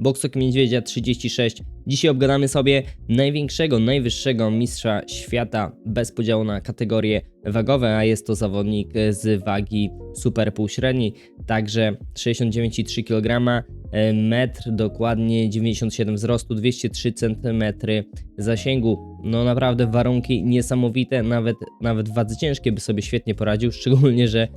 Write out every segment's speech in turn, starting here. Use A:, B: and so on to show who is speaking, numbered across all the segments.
A: Boksok Niedźwiedzia 36. Dzisiaj obgadamy sobie największego, najwyższego mistrza świata bez podziału na kategorie wagowe, a jest to zawodnik z wagi super półśredniej, także 69,3 kg, e, metr dokładnie 97 wzrostu, 203 cm zasięgu. No naprawdę warunki niesamowite, nawet, nawet wadze ciężkiej by sobie świetnie poradził, szczególnie, że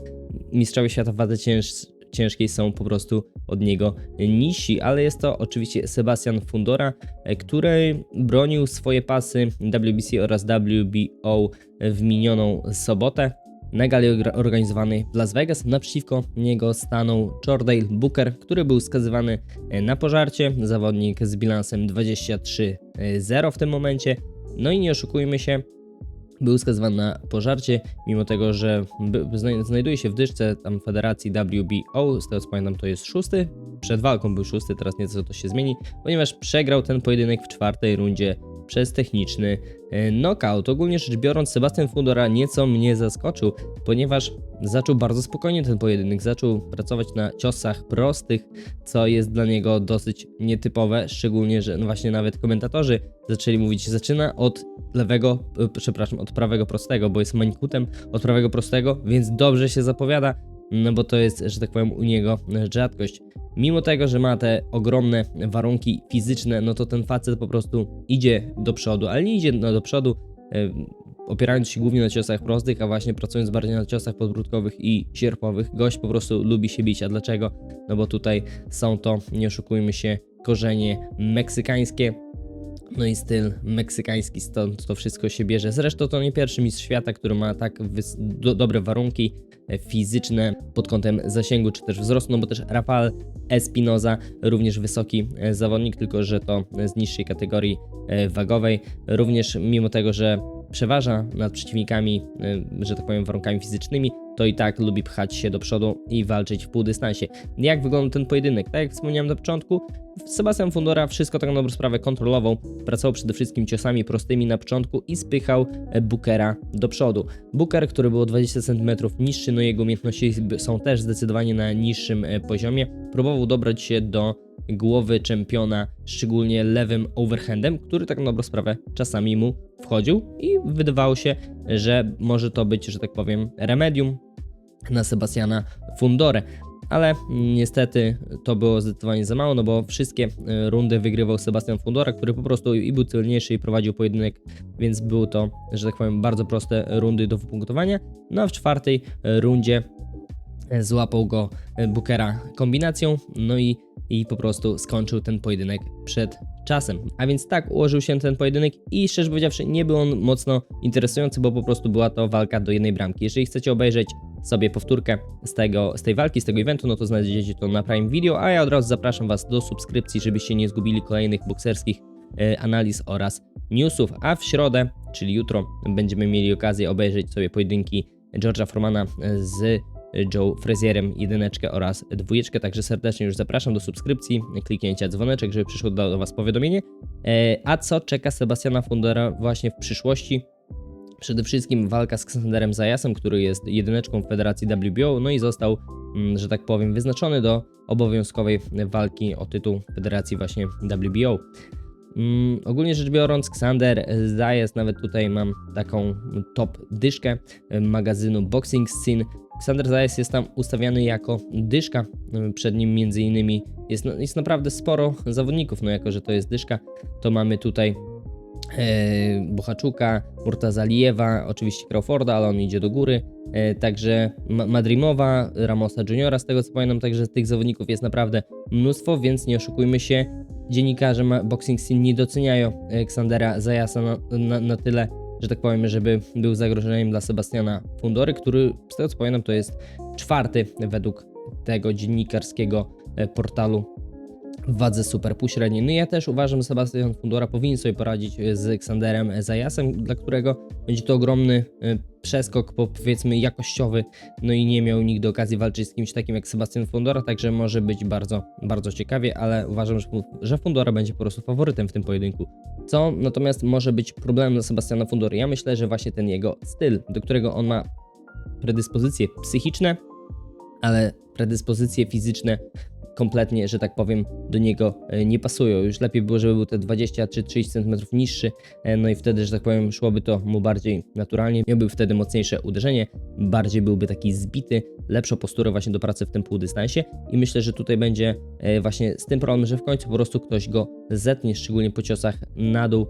A: mistrzowie świata wadze cięż, ciężkiej są po prostu od niego niżsi, ale jest to oczywiście Sebastian Fundora, e, który bronił swoje pasy WBC oraz WBO w minioną sobotę. Na gali orga- organizowanej w Las Vegas naprzeciwko niego stanął Jordale Booker, który był skazywany e, na pożarcie. Zawodnik z bilansem 23-0 w tym momencie. No i nie oszukujmy się, był skazywany na pożarcie, mimo tego, że znajduje się w dyszce tam federacji WBO, z tego co pamiętam to jest szósty, przed walką był szósty, teraz nieco to się zmieni, ponieważ przegrał ten pojedynek w czwartej rundzie przez techniczny e, knockout. Ogólnie rzecz biorąc, Sebastian Fundora nieco mnie zaskoczył, ponieważ zaczął bardzo spokojnie ten pojedynek, zaczął pracować na ciosach prostych, co jest dla niego dosyć nietypowe, szczególnie, że no właśnie nawet komentatorzy zaczęli mówić, zaczyna od lewego, e, przepraszam, od prawego prostego, bo jest mańkutem od prawego prostego, więc dobrze się zapowiada, no bo to jest, że tak powiem, u niego rzadkość. Mimo tego, że ma te ogromne warunki fizyczne, no to ten facet po prostu idzie do przodu, ale nie idzie do przodu e, opierając się głównie na ciosach prostych, a właśnie pracując bardziej na ciosach podbródkowych i sierpowych. Gość po prostu lubi się bić, a dlaczego? No bo tutaj są to, nie oszukujmy się, korzenie meksykańskie, no i styl meksykański, stąd to wszystko się bierze. Zresztą to nie pierwszy mistrz świata, który ma tak do, dobre warunki fizyczne pod kątem zasięgu czy też wzrostu, no bo też Rafael Espinoza, również wysoki e, zawodnik, tylko że to z niższej kategorii e, wagowej. Również mimo tego, że przeważa nad przeciwnikami, e, że tak powiem, warunkami fizycznymi, to i tak lubi pchać się do przodu i walczyć w półdystansie. Jak wyglądał ten pojedynek? Tak jak wspomniałem na początku, Sebastian Fundora wszystko tak na dobrą sprawę kontrolował, pracował przede wszystkim ciosami prostymi na początku i spychał e, Bookera do przodu. Booker, który był o 20 cm niższy, no jego umiejętności są też zdecydowanie na niższym e, poziomie, próbował dobrać się do głowy czempiona, szczególnie lewym overhandem, który tak na dobrą sprawę czasami mu wchodził i wydawało się, że może to być, że tak powiem, remedium na Sebastiana Fundorę. Ale niestety to było zdecydowanie za mało, no bo wszystkie e, rundy wygrywał Sebastian Fundora, który po prostu i był tylniejszy i prowadził pojedynek, więc było to, że tak powiem, bardzo proste rundy do wypunktowania. No a w czwartej rundzie e, złapał go e, Bookera kombinacją, no i, i po prostu skończył ten pojedynek przed czasem. A więc tak ułożył się ten pojedynek i szczerze powiedziawszy nie był on mocno interesujący, bo po prostu była to walka do jednej bramki. Jeżeli chcecie obejrzeć sobie powtórkę z, tego, z tej walki, z tego eventu, no to znajdziecie to na Prime Video, a ja od razu zapraszam Was do subskrypcji, żebyście nie zgubili kolejnych bokserskich e, analiz oraz newsów, a w środę, czyli jutro, będziemy mieli okazję obejrzeć sobie pojedynki George'a Formana z Joe Frazierem jedyneczkę oraz dwójeczkę, także serdecznie już zapraszam do subskrypcji, kliknięcia dzwoneczek, żeby przyszło do, Was powiadomienie. E, a co czeka Sebastiana Fundera właśnie w przyszłości? Przede wszystkim walka z Ksanderem Zajasem, który jest jedyneczką w Federacji WBO, no i został, mm, że tak powiem, wyznaczony do obowiązkowej walki o tytuł Federacji właśnie WBO. Mm, ogólnie rzecz biorąc, Xander Zayas, nawet tutaj mam taką top dyszkę e, magazynu Boxing Scene. Xander Zayas jest tam ustawiany jako dyszka, e, przed nim między innymi jest, no, jest naprawdę sporo zawodników, no jako, że to jest dyszka, to mamy tutaj e, Buchaczuka, Murtazalijewa, oczywiście Crawforda, ale on idzie do góry. E, także Ma- Madrimowa, Ramosa Juniora, z tego co pamiętam, także tych zawodników jest naprawdę mnóstwo, więc nie oszukujmy się. Dziennikarze Boxing Scene nie doceniają Aleksandra Zajasa na, na, na tyle, że tak powiem, żeby był zagrożeniem dla Sebastiana Fundory, który z tego co pamiętam to jest czwarty według tego dziennikarskiego e, portalu wadze super. No ja też uważam, że Sebastian Fundora powinien sobie poradzić z Xanderem Zajasem, dla którego będzie to ogromny e, przeskok, po, powiedzmy jakościowy, no i nie miał nigdy okazji walczyć z kimś takim jak Sebastian Fundora, także może być bardzo, bardzo ciekawie, ale uważam, że, Fundora będzie po prostu faworytem w tym pojedynku. Co natomiast może być problemem dla Sebastiana Fundory? Ja myślę, że właśnie ten jego styl, do którego on ma predyspozycje psychiczne, ale predyspozycje fizyczne kompletnie, że tak powiem, do niego e, nie pasują. Już lepiej było, żeby był te 20 czy 30 cm niższy, e, no i wtedy, że tak powiem, szłoby to mu bardziej naturalnie. Miałby wtedy mocniejsze uderzenie, bardziej byłby taki zbity, lepszą posturę właśnie do pracy w tym półdystansie i myślę, że tutaj będzie e, właśnie z tym problem, że w końcu po prostu ktoś go zetnie, szczególnie po ciosach na dół,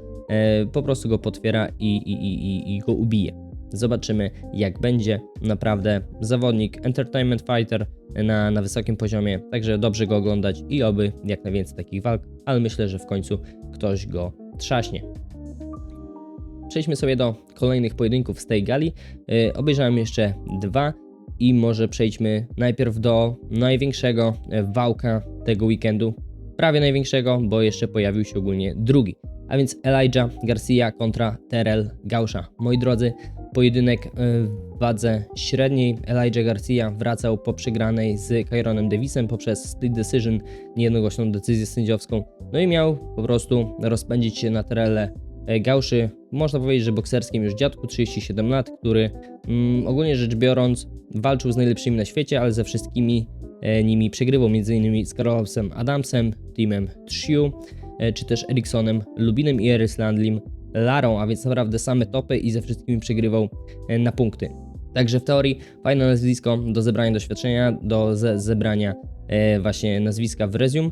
A: po prostu go potwiera i, i, i- i go ubije. Zobaczymy, jak będzie. Naprawdę zawodnik, entertainment fighter na, na wysokim poziomie, także dobrze go oglądać i oby jak najwięcej takich walk, ale myślę, że w końcu ktoś go trzaśnie. Przejdźmy sobie do kolejnych pojedynków z tej gali. Yy, obejrzałem jeszcze dwa i może przejdźmy najpierw do największego e, wałka tego weekendu. Prawie największego, bo jeszcze pojawił się ogólnie drugi. A więc Elijah Garcia kontra Terrell Gausza. Moi drodzy, pojedynek e, w wadze średniej. Elijah Garcia wracał po przegranej z Kyronem Davisem poprzez split decision, niejednogłośną decyzję sędziowską. No i miał po prostu rozpędzić się na Terelle e, Gauszy. Można powiedzieć, że bokserskim już dziadku, 37 lat, który mm, ogólnie rzecz biorąc walczył z najlepszymi na świecie, ale ze wszystkimi e, nimi przegrywał, m.in. z Carlosem Adamsem, Timem Triu, e, czy też Eriksonem Lubinem i Erislandlim Larą, a więc naprawdę same topy i ze wszystkimi przegrywał e, na punkty. Także w teorii fajne nazwisko do zebrania doświadczenia, do ze zebrania e, właśnie nazwiska w resume.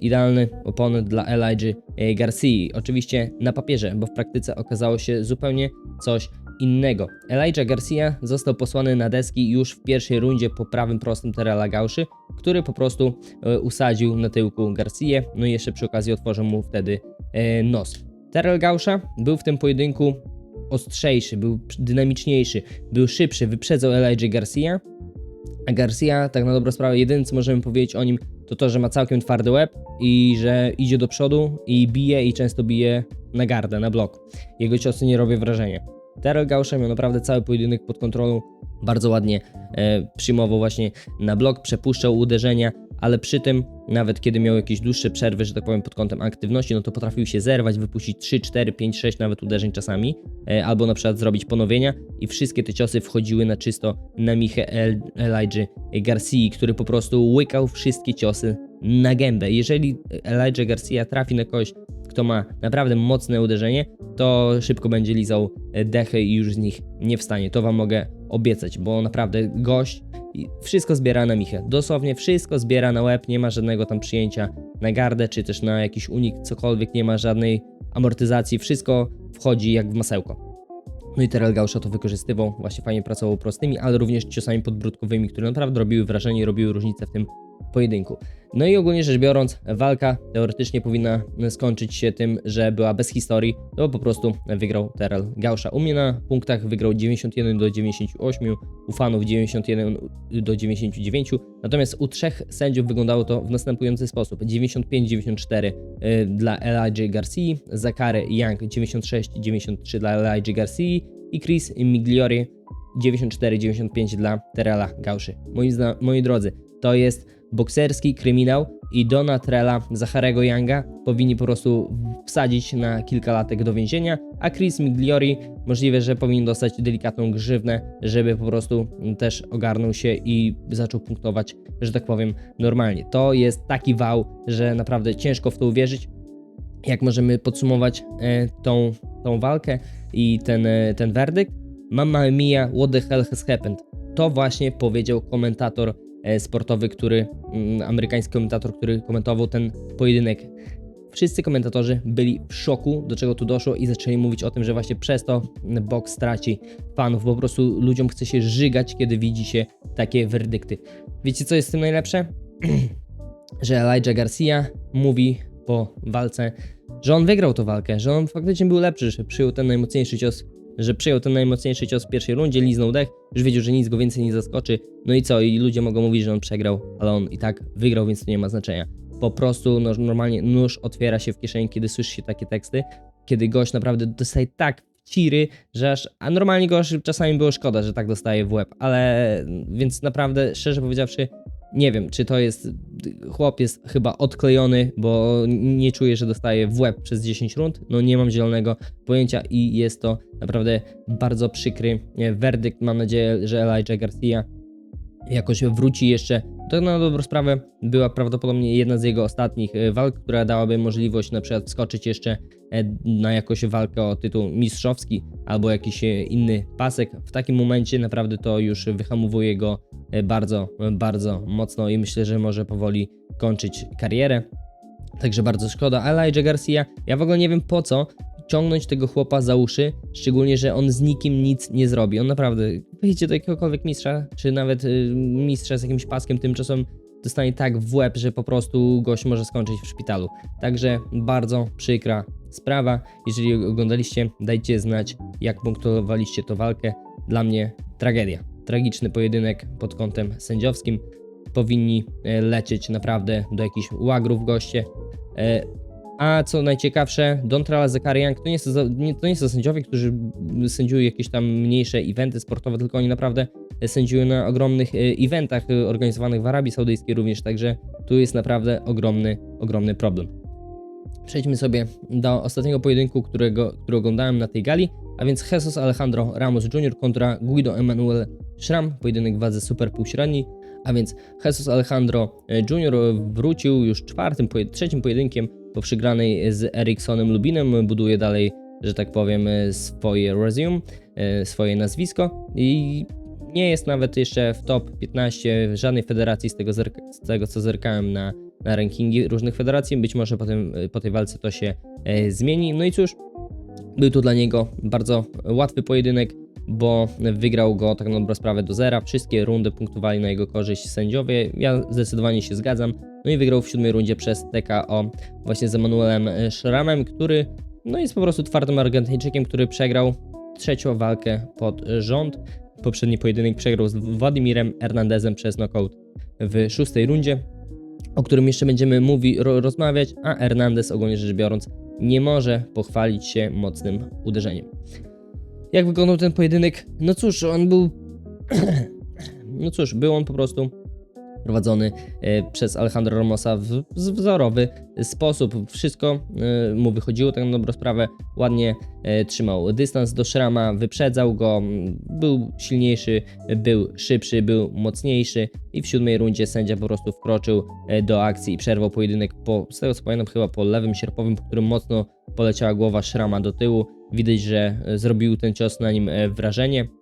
A: Idealny oponent dla Elijah Garcia. Oczywiście na papierze, bo w praktyce okazało się zupełnie coś innego. Elijah Garcia został posłany na deski już w pierwszej rundzie po prawym prostym Terela Gauszy, który po prostu e, usadził na tyłku Garcia, no i jeszcze przy okazji otworzył mu wtedy e, nos. Terrell Gausza był w tym pojedynku ostrzejszy, był dynamiczniejszy, był szybszy, wyprzedzał Elijah Garcia, a Garcia, tak na dobrą sprawę, jedyne co możemy powiedzieć o nim, to to, że ma całkiem twardy łeb i że idzie do przodu i bije i często bije na gardę, na blok. Jego ciosy nie robią wrażenia. Terrell Gausza miał naprawdę cały pojedynek pod kontrolą, bardzo ładnie e, przyjmował właśnie na blok, przepuszczał uderzenia, ale przy tym, nawet kiedy miał jakieś dłuższe przerwy, że tak powiem, pod kątem aktywności, no to potrafił się zerwać, wypuścić 3, 4, 5, 6 nawet uderzeń czasami, e, albo na przykład zrobić ponowienia i wszystkie te ciosy wchodziły na czysto na Michę El Elijah Garcia, który po prostu łykał wszystkie ciosy na gębę. Jeżeli Elijah Garcia trafi na kogoś, kto ma naprawdę mocne uderzenie, to szybko będzie lizał e, dechy i już z nich nie wstanie. To wam mogę obiecać, bo naprawdę gość i wszystko zbiera na michę. Dosłownie wszystko zbiera na łeb, nie ma żadnego tam przyjęcia na gardę, czy też na jakiś unik, cokolwiek, nie ma żadnej amortyzacji, wszystko wchodzi jak w masełko. No i Terrell Gausza to wykorzystywał, właśnie fajnie pracował prostymi, ale również ciosami podbródkowymi, które naprawdę robiły wrażenie robiły różnicę w tym pojedynku. No i ogólnie rzecz biorąc, walka teoretycznie powinna skończyć się tym, że była bez historii, to po prostu wygrał Terrell Gausza. U mnie na punktach wygrał 91 do 98, u fanów 91 do 99, natomiast u trzech sędziów wyglądało to w następujący sposób. 95-94 y, dla Elijah Garcia, Zakary Young 96-93 dla Elijah Garcia i Chris Migliori 94-95 dla Terrella Gauszy. Moi, moi drodzy, to jest bokserski kryminał i Dona Trella, Zacharego Younga powinni po prostu wsadzić na kilka latek do więzienia, a Chris Migliori możliwe, że powinien dostać delikatną grzywnę, żeby po prostu też ogarnął się i zaczął punktować, że tak powiem, normalnie. To jest taki wał, że naprawdę ciężko w to uwierzyć. Jak możemy podsumować e, tą, tą walkę i ten, e, ten werdykt? Mamma mia, what the hell has happened? To właśnie powiedział komentator sportowy, który, mm, amerykański komentator, który komentował ten pojedynek. Wszyscy komentatorzy byli w szoku, do czego tu doszło i zaczęli mówić o tym, że właśnie przez to boks straci fanów, bo po prostu ludziom chce się żygać, kiedy widzi się takie werdykty. Wiecie co jest w tym najlepsze? że Elijah Garcia mówi po walce, że on wygrał tę walkę, że on faktycznie był lepszy, że przyjął ten najmocniejszy cios, że przyjął ten najmocniejszy cios w pierwszej rundzie, liznął dech, już wiedział, że nic go więcej nie zaskoczy. No i co? I ludzie mogą mówić, że on przegrał, ale on i tak wygrał, więc to nie ma znaczenia. Po prostu no, normalnie nóż otwiera się w kieszeni, kiedy słyszy się takie teksty, kiedy gość naprawdę dostaje tak ciry, że aż, a normalnie go czasami było szkoda, że tak dostaje w łeb, ale więc naprawdę, szczerze powiedziawszy, nie wiem, czy to jest. Chłop jest chyba odklejony, bo nie czuję, że dostaje w łeb przez 10 rund. No nie mam zielonego pojęcia i jest to naprawdę bardzo przykry e, werdykt. Mam nadzieję, że Elijah Garcia jakoś wróci jeszcze To na dobrą sprawę była prawdopodobnie jedna z jego ostatnich e, walk, która dałaby możliwość na przykład wskoczyć jeszcze e, na jakąś walkę o tytuł mistrzowski albo jakiś e, inny pasek. W takim momencie naprawdę to już wyhamowuje go bardzo, bardzo mocno i myślę, że może powoli kończyć karierę. Także bardzo szkoda. Elijah Garcia, ja w ogóle nie wiem po co ciągnąć tego chłopa za uszy, szczególnie, że on z nikim nic nie zrobi. On naprawdę wyjdzie do jakiegokolwiek mistrza, czy nawet y, mistrza z jakimś paskiem tymczasem dostanie tak w łeb, że po prostu gość może skończyć w szpitalu. Także bardzo przykra sprawa. Jeżeli oglądaliście, dajcie znać, jak punktowaliście tę walkę. Dla mnie tragedia. Tragiczny pojedynek pod kątem sędziowskim. Powinni e, lecieć naprawdę do jakichś łagrów goście. A co najciekawsze, Dontrala Zakarian to nie, są, to nie są sędziowie, którzy sędziują jakieś tam mniejsze eventy sportowe, tylko oni naprawdę sędziują na ogromnych e, eventach organizowanych w Arabii Saudyjskiej również, także tu jest naprawdę ogromny, ogromny problem. Przejdźmy sobie do ostatniego pojedynku, którego, który oglądałem na tej gali, a więc Jesus Alejandro Ramos Jr. kontra Guido Emanuel Schramm, pojedynek w wadze super a więc Jesus Alejandro e, Jr. wrócił już czwartym, trzecim pojedynkiem po przegranej z Eriksonem Lubinem, buduje dalej, że tak powiem, swoje resume, e, swoje nazwisko i nie jest nawet jeszcze w top 15 w żadnej federacji z tego, z tego co zerkałem na, na rankingi różnych federacji. Być może po, tym, po tej walce to się e, zmieni. No i cóż, był to dla niego bardzo łatwy pojedynek, bo wygrał go tak na dobrą sprawę do zera. Wszystkie rundy punktowali na jego korzyść sędziowie. Ja zdecydowanie się zgadzam. No i wygrał w siódmej rundzie przez TKO właśnie z Emanuelem Schrammem, który no jest po prostu twardym Argentyńczykiem, który przegrał trzecią walkę pod rząd. Poprzedni pojedynek przegrał z Władimirem Hernandezem przez knockout w szóstej rundzie, o którym jeszcze będziemy mówi, ro, rozmawiać, a Hernandez ogólnie rzecz biorąc nie może pochwalić się mocnym uderzeniem. Jak wyglądał ten pojedynek? No cóż, on był. no cóż, był on po prostu prowadzony e, przez Alejandro Ramosa w wzorowy sposób. Wszystko e, mu wychodziło tak na dobrą sprawę. Ładnie e, trzymał dystans do Szrama, wyprzedzał go, był silniejszy, był szybszy, był mocniejszy i w siódmej rundzie sędzia po prostu wkroczył do akcji i przerwał pojedynek po, z tego co pamiętam, chyba po lewym sierpowym, po którym mocno poleciała głowa Szrama do tyłu. Widać, że zrobił ten cios na nim wrażenie.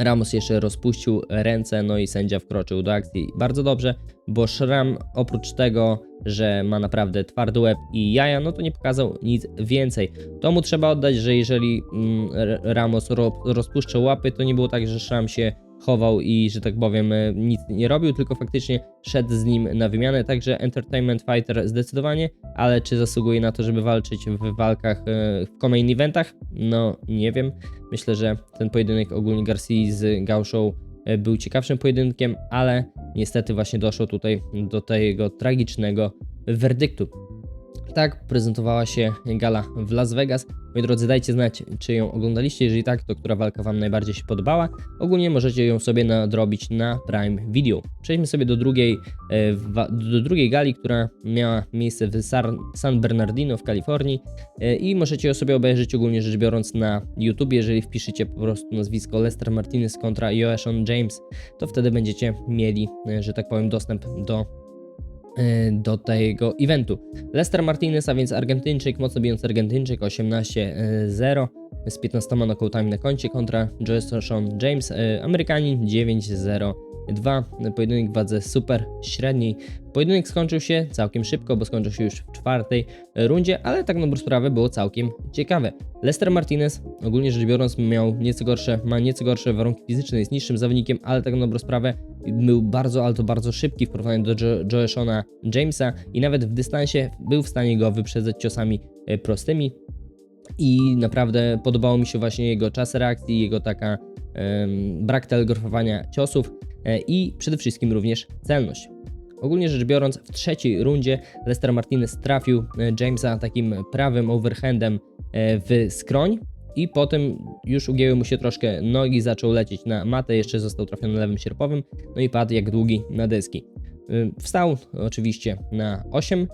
A: Ramos jeszcze rozpuścił ręce, no i sędzia wkroczył do akcji. Bardzo dobrze, bo Szram oprócz tego, że ma naprawdę twardy łeb i jaja, no to nie pokazał nic więcej. To mu trzeba oddać, że jeżeli mm, Ramos ro, rozpuszczał łapy, to nie było tak, że Szram się chował i, że tak powiem, e, nic nie robił, tylko faktycznie szedł z nim na wymianę. Także Entertainment Fighter zdecydowanie, ale czy zasługuje na to, żeby walczyć w walkach e, w main eventach? No, nie wiem. Myślę, że ten pojedynek ogólnie Garcia z Gauchą e, był ciekawszym pojedynkiem, ale niestety właśnie doszło tutaj do tego tragicznego werdyktu. Tak prezentowała się gala w Las Vegas. Moi drodzy, dajcie znać, czy ją oglądaliście. Jeżeli tak, to która walka Wam najbardziej się podobała. Ogólnie możecie ją sobie nadrobić na Prime Video. Przejdźmy sobie do drugiej, e, do drugiej gali, która miała miejsce w San Bernardino w Kalifornii. E, I możecie ją sobie obejrzeć ogólnie rzecz biorąc na YouTube. Jeżeli wpiszecie po prostu nazwisko Lester Martinez kontra Joashon James, to wtedy będziecie mieli, e, że tak powiem, dostęp do do tego eventu. Lester Martinez, a więc Argentyńczyk, mocno bijący Argentyńczyk, 18-0 z 15 nokautami na koncie kontra Joshon James, e, Amerykanin 9-0. 2 pojedynek w wadze super średniej. Pojedynek skończył się całkiem szybko, bo skończył się już w czwartej rundzie, ale tak na dobrą sprawę było całkiem ciekawe. Lester Martinez, ogólnie rzecz biorąc, miał nieco gorsze, ma nieco gorsze warunki fizyczne, jest niższym zawodnikiem, ale tak na dobrą sprawę był bardzo, ale to bardzo szybki w porównaniu do jo Joeshona Jamesa i nawet w dystansie był w stanie go wyprzedzać ciosami e, prostymi i naprawdę podobało mi się właśnie jego czas reakcji, jego taka brak telegrafowania ciosów e, i przede wszystkim również celność. Ogólnie rzecz biorąc, w trzeciej rundzie Lester Martinez trafił e, Jamesa takim prawym overhandem e, w skroń i potem już ugięły mu się troszkę nogi, zaczął lecieć na matę, jeszcze został trafiony lewym sierpowym, no i padł jak długi na deski. Wstał oczywiście na 8,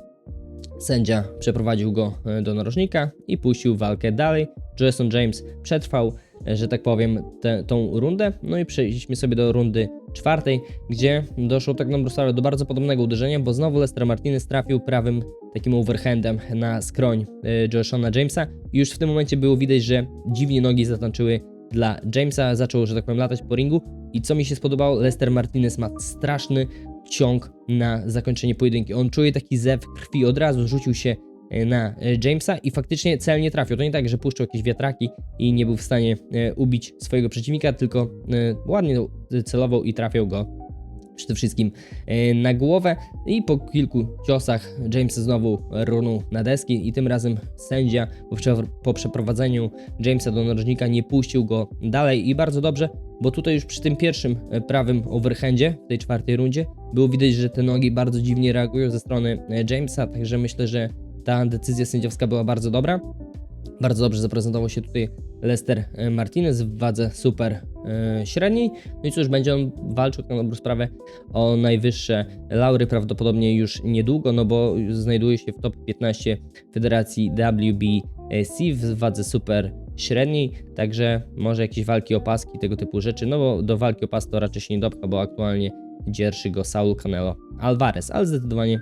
A: Sędzia przeprowadził go e, do narożnika i puścił walkę dalej. Jason James przetrwał, e, że tak powiem, tę tą rundę. No i przejdźmy sobie do rundy czwartej, gdzie doszło tak na dobrą sprawę do bardzo podobnego uderzenia, bo znowu Lester Martinez trafił prawym takim overhandem na skroń y, Joshona Jamesa i już w tym momencie było widać, że dziwnie nogi zatańczyły dla Jamesa, zaczął, że tak powiem, latać po ringu i co mi się spodobało, Lester Martinez ma straszny ciąg na zakończenie pojedynki. On czuje taki zew krwi, od razu rzucił się e, na e, Jamesa i faktycznie celnie trafił. To nie tak, że puszczał jakieś wiatraki i nie był w stanie e, ubić swojego przeciwnika, tylko ładnie celował i trafiał go przede wszystkim e, na głowę. I po kilku ciosach James znowu runął na deski i tym razem sędzia po, prze- po przeprowadzeniu Jamesa do narożnika nie puścił go dalej. I bardzo dobrze, bo tutaj już przy tym pierwszym e, prawym overhandzie w tej czwartej rundzie było widać, że te nogi bardzo dziwnie reagują ze strony e, Jamesa, także myślę, że ta decyzja sędziowska była bardzo dobra. Bardzo dobrze zaprezentował się tutaj Lester Martinez w wadze super średniej. No i cóż, będzie on walczył na dobrą sprawę o najwyższe laury prawdopodobnie już niedługo, no bo znajduje się w top 15 Federacji WBC w wadze super średniej, także może jakieś walki o paski, tego typu rzeczy, no bo do walki o pas to raczej się nie dopcha, bo aktualnie dzierży go Saul Canelo Alvarez, ale zdecydowanie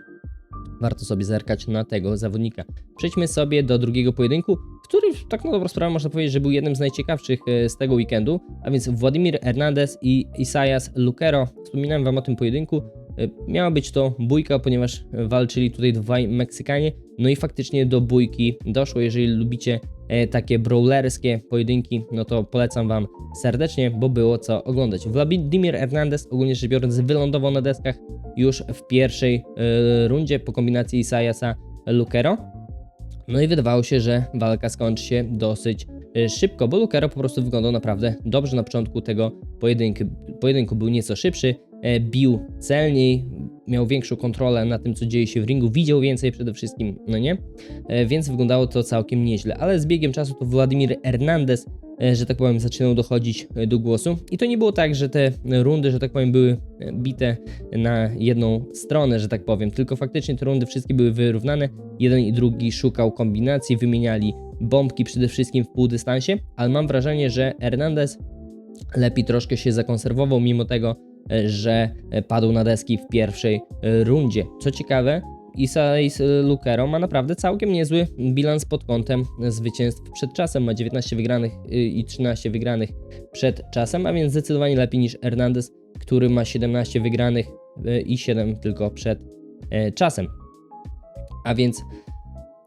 A: warto sobie zerkać na tego zawodnika. Przejdźmy sobie do drugiego pojedynku, który tak na dobrą sprawę można powiedzieć, że był jednym z najciekawszych e, z tego weekendu, a więc Władimir Hernandez i Isaias Lucero. Wspominałem wam o tym pojedynku. E, Miała być to bójka, ponieważ walczyli tutaj dwaj Meksykanie, no i faktycznie do bójki doszło. Jeżeli lubicie e, takie brawlerskie pojedynki, no to polecam wam serdecznie, bo było co oglądać. Władimir Hernandez ogólnie rzecz biorąc wylądował na deskach już w pierwszej rundzie po kombinacji Isaiasa Lucero. No i wydawało się, że walka skończy się dosyć e, szybko, bo Lucero po prostu wyglądał naprawdę dobrze na początku tego pojedynku. Pojedynku był nieco szybszy, e, bił celniej, miał większą kontrolę na tym, co dzieje się w ringu, widział więcej przede wszystkim, no nie? E, Więc wyglądało to całkiem nieźle, ale z biegiem czasu to Władimir Hernandez, że tak powiem, zaczynał dochodzić e, do głosu. I to nie było tak, że te rundy, że tak powiem, były e, bite na jedną stronę, że tak powiem, tylko faktycznie te rundy wszystkie były wyrównane. Jeden i drugi szukał kombinacji, wymieniali bombki przede wszystkim w półdystansie, ale mam wrażenie, że Hernandez lepiej troszkę się zakonserwował, mimo tego, e, że e, padł na deski w pierwszej e, rundzie. Co ciekawe, Isais Lucero ma naprawdę całkiem niezły bilans pod kątem zwycięstw przed czasem. Ma 19 wygranych y, i 13 wygranych przed czasem, a więc zdecydowanie lepiej niż Hernandez, który ma 17 wygranych y, i 7 tylko przed e, czasem. A więc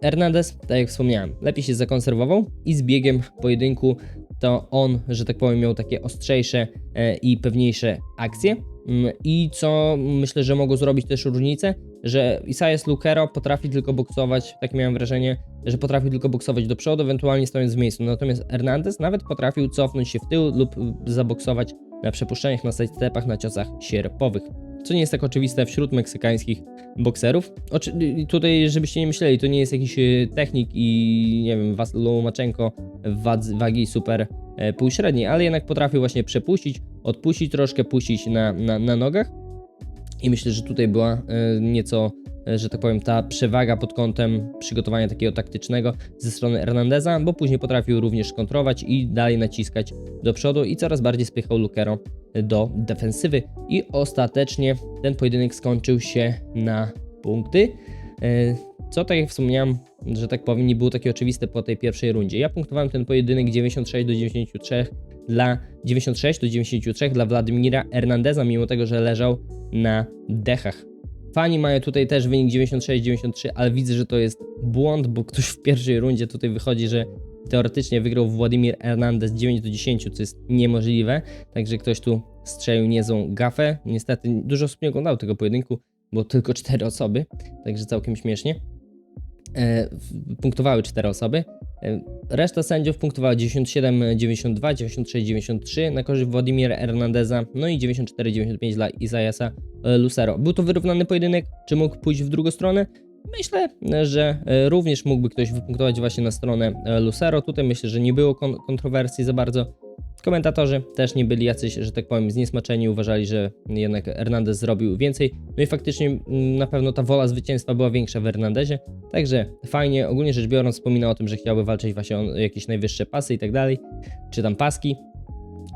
A: Hernandez, tak jak wspomniałem, lepiej się zakonserwował i z biegiem pojedynku to on, że tak powiem, miał takie ostrzejsze e, i pewniejsze akcje. Mm, I co myślę, że mogło zrobić też różnicę, że Isaias Lucero potrafi tylko boksować, tak miałem wrażenie, że potrafił tylko boksować do przodu, ewentualnie stojąc w miejscu. Natomiast Hernandez nawet potrafił cofnąć się w tył lub zaboksować na przepuszczeniach, na sidestepach, na ciosach sierpowych. Co nie jest tak oczywiste wśród meksykańskich bokserów. Oczy tutaj, żebyście nie myśleli, to nie jest jakiś e, technik i nie wiem, wadz- wagi super e, półśredniej, ale jednak potrafił właśnie przepuścić, odpuścić troszkę, puścić na, na, na nogach. I myślę, że tutaj była e, nieco, e, że tak powiem, ta przewaga pod kątem przygotowania takiego taktycznego ze strony Hernandeza, bo później potrafił również kontrować i dalej naciskać do przodu i coraz bardziej spychał Lucero do defensywy. I ostatecznie ten pojedynek skończył się na punkty. E, Co tak jak wspomniałem, że tak powiem, nie było takie oczywiste po tej pierwszej rundzie. Ja punktowałem ten pojedynek 96 do 93 dla 96 do 93 dla Wladimira Hernandeza, mimo tego, że leżał na dechach. Fani mają tutaj też wynik 96-93, ale widzę, że to jest błąd, bo ktoś w pierwszej rundzie tutaj wychodzi, że teoretycznie wygrał Władimir Hernandez 9 do 10, co jest niemożliwe. Także ktoś tu strzelił niezłą gafę. Niestety dużo osób nie oglądało tego pojedynku, bo tylko 4 osoby, także całkiem śmiesznie. E, punktowały 4 osoby. Reszta sędziów punktowała 97, 92, 96, 93 na korzyść Władimira Hernandeza, no i 94, 95 dla Isaiasa e, Lucero. Był to wyrównany pojedynek, czy mógł pójść w drugą stronę? Myślę, e, że e, również mógłby ktoś wypunktować właśnie na stronę Lucero. Tutaj myślę, że nie było kon- kontrowersji za bardzo. Komentatorzy też nie byli jacyś, że tak powiem, zniesmaczeni, uważali, że jednak Hernandez zrobił więcej. No i faktycznie mm, na pewno ta wola zwycięstwa była większa w Hernandezie. Także fajnie, ogólnie rzecz biorąc, wspominał o tym, że chciałby walczyć właśnie o jakieś najwyższe pasy i tak dalej, czy tam paski.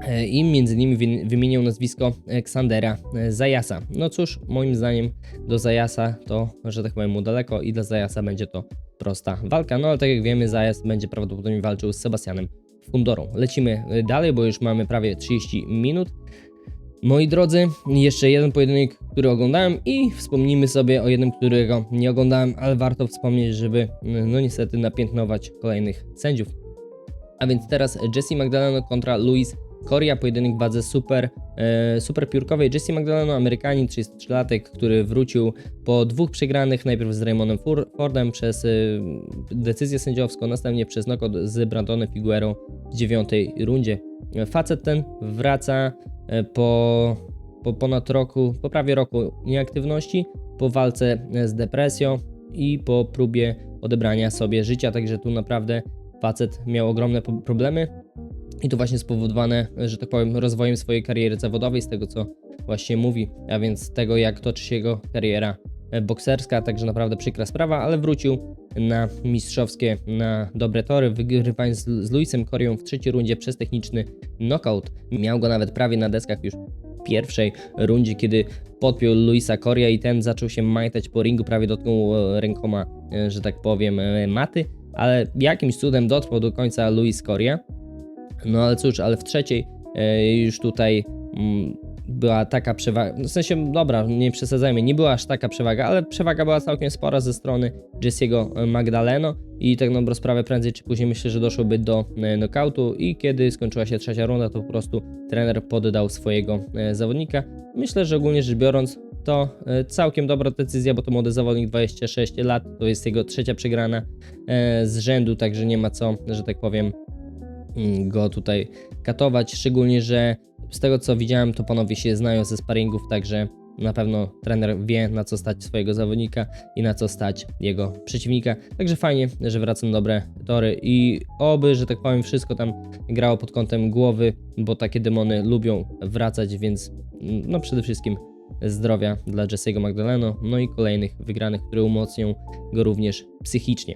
A: E, i między innymi wy- wymienił nazwisko Ksandera e, Zajasa. No cóż, moim zdaniem do Zajasa to, że tak powiem, mu daleko i dla Zajasa będzie to prosta walka, no ale tak jak wiemy, Zajas będzie prawdopodobnie walczył z Sebastianem Fundorą. Lecimy dalej, bo już mamy prawie 30 minut. Moi drodzy, jeszcze jeden pojedynek, który oglądałem i wspomnimy sobie o jednym, którego nie oglądałem, ale warto wspomnieć, żeby no niestety napiętnować kolejnych sędziów. A więc teraz Jesse Magdaleno kontra Luis Coria, pojedynek w wadze super, e, super piórkowej. Jesse Magdaleno, Amerykanin, 33-latek, który wrócił po dwóch przegranych, najpierw z Raymonem Fur- Fordem przez e, decyzję sędziowską, następnie przez knockout z Brandonem Figuero w dziewiątej rundzie. Facet ten wraca e, po, po ponad roku, po prawie roku nieaktywności, po walce z depresją i po próbie odebrania sobie życia, także tu naprawdę facet miał ogromne problemy i to właśnie spowodowane, że tak powiem, rozwojem swojej kariery zawodowej, z tego co właśnie mówi, a więc tego jak toczy się jego kariera e, bokserska, także naprawdę przykra sprawa, ale wrócił na mistrzowskie, na dobre tory, wygrywając z, z Luisem Corią w trzeciej rundzie przez techniczny knockout. Miał go nawet prawie na deskach już w pierwszej rundzie, kiedy podpiął Luisa Coria i ten zaczął się majtać po ringu, prawie dotknął e, rękoma, e, że tak powiem, maty, ale jakimś cudem dotrwał do końca Luis Coria. No ale cóż, ale w trzeciej e, już tutaj mm, była taka przewaga, w sensie, dobra, nie przesadzajmy, nie była aż taka przewaga, ale przewaga była całkiem spora ze strony Jesse'ego Magdaleno i tak dobrą sprawę prędzej czy później myślę, że doszłoby do e, knockoutu i kiedy skończyła się trzecia runda, to po prostu trener poddał swojego e, zawodnika. Myślę, że ogólnie rzecz biorąc to całkiem dobra decyzja, bo to młody zawodnik 26 lat, to jest jego trzecia przegrana z rzędu, także nie ma co, że tak powiem, go tutaj katować, szczególnie, że z tego co widziałem, to panowie się znają ze sparingów, także na pewno trener wie na co stać swojego zawodnika i na co stać jego przeciwnika. Także fajnie, że wraca na dobre tory i oby, że tak powiem, wszystko tam grało pod kątem głowy, bo takie demony lubią wracać, więc mm, no przede wszystkim zdrowia dla Jesse'ego Magdaleno, no i kolejnych wygranych, które umocnią go również psychicznie.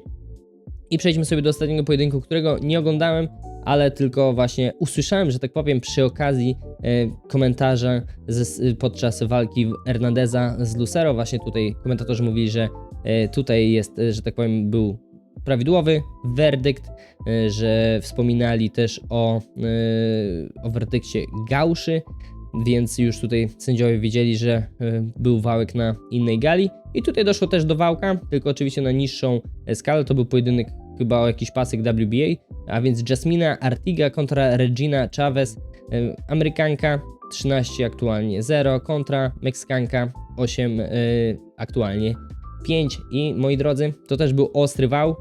A: I przejdźmy sobie do ostatniego pojedynku, którego nie oglądałem, ale tylko właśnie usłyszałem, że tak powiem, przy okazji e, komentarza ze, podczas walki Hernandeza z Lucero. Właśnie tutaj komentatorzy mówili, że e, tutaj jest, e, że tak powiem, był prawidłowy werdykt, że wspominali też o, o werdykcie Gauszy, więc już tutaj sędziowie wiedzieli, że był wałek na innej gali. I tutaj doszło też do wałka, tylko oczywiście na niższą skalę. To był pojedynek chyba o jakiś pasek WBA, a więc Jasmina Artiga kontra Regina Chavez, e, Amerykanka 13 aktualnie 0 kontra Meksykanka 8 e, aktualnie 5 i moi drodzy, to też był ostry wał,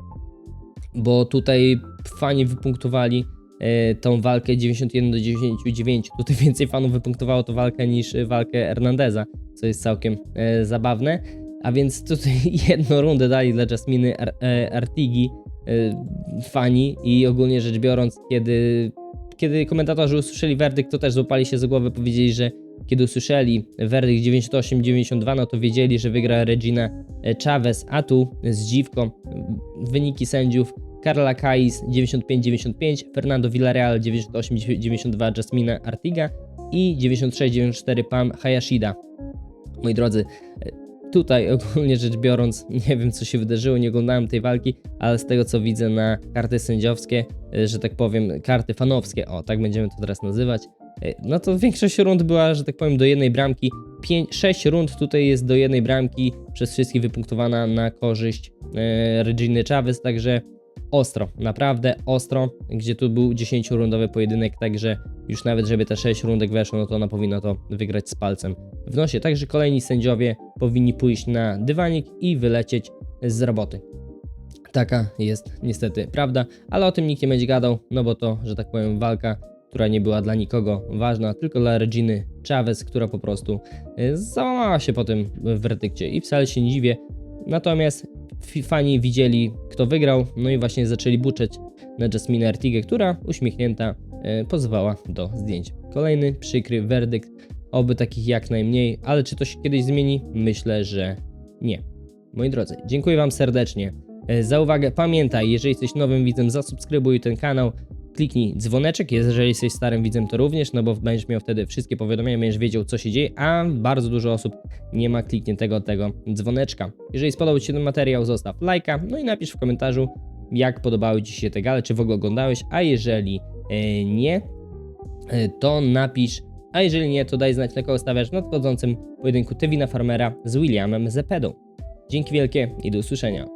A: bo tutaj fani wypunktowali e, tą walkę 91 do 99. Tutaj więcej fanów wypunktowało tą walkę niż walkę Hernandeza, co jest całkiem e, zabawne. A więc tutaj jedną rundę dali dla Jasminy Ar Artigi fani i ogólnie rzecz biorąc, kiedy, kiedy komentatorzy usłyszeli werdykt, to też złapali się za głowę, powiedzieli, że kiedy usłyszeli werdykt 98-92, no to wiedzieli, że wygra Regina e, Chavez, a tu z dziwką wyniki sędziów Carla Kais 95-95, Fernando Villarreal 98-92, Jasmina Artiga i 96-94 Pam Hayashida. Moi drodzy, e, tutaj ogólnie rzecz biorąc, nie wiem co się wydarzyło, nie oglądałem tej walki, ale z tego co widzę na karty sędziowskie, e, że tak powiem, karty fanowskie, o tak będziemy to teraz nazywać, e, no to większość rund była, że tak powiem, do jednej bramki. 5, 6 rund tutaj jest do jednej bramki, przez wszystkich wypunktowana na korzyść e, Reginy Chavez, także ostro, naprawdę ostro, gdzie tu był 10-rundowy pojedynek, także już nawet żeby te 6 rundek weszło, no to ona powinna to wygrać z palcem w nosie. Także kolejni sędziowie powinni pójść na dywanik i wylecieć z roboty. Taka jest niestety prawda, ale o tym nikt nie będzie gadał, no bo to, że tak powiem, walka, która nie była dla nikogo ważna, tylko dla Reginy Chavez, która po prostu y, załamała się po tym werdykcie i wcale się nie dziwię. Natomiast fani widzieli, kto wygrał, no i właśnie zaczęli buczeć na Jasminę Artigę, która uśmiechnięta y, pozwała do zdjęć. Kolejny przykry werdykt, oby takich jak najmniej, ale czy to się kiedyś zmieni? Myślę, że nie. Moi drodzy, dziękuję Wam serdecznie e, za uwagę. Pamiętaj, jeżeli jesteś nowym widzem, zasubskrybuj ten kanał. Kliknij dzwoneczek, jeżeli jesteś starym widzem to również, no bo będziesz miał wtedy wszystkie powiadomienia, będziesz wiedział co się dzieje, a bardzo dużo osób nie ma klikniętego tego dzwoneczka. Jeżeli spodobał Ci się ten materiał, zostaw lajka, no i napisz w komentarzu, jak podobały Ci się te gale, czy w ogóle oglądałeś, a jeżeli e, nie, e, to napisz, a jeżeli nie, to daj znać na kogo stawiasz w nadchodzącym pojedynku Tevina Farmera z Williamem Zepedą. Dzięki wielkie i do usłyszenia.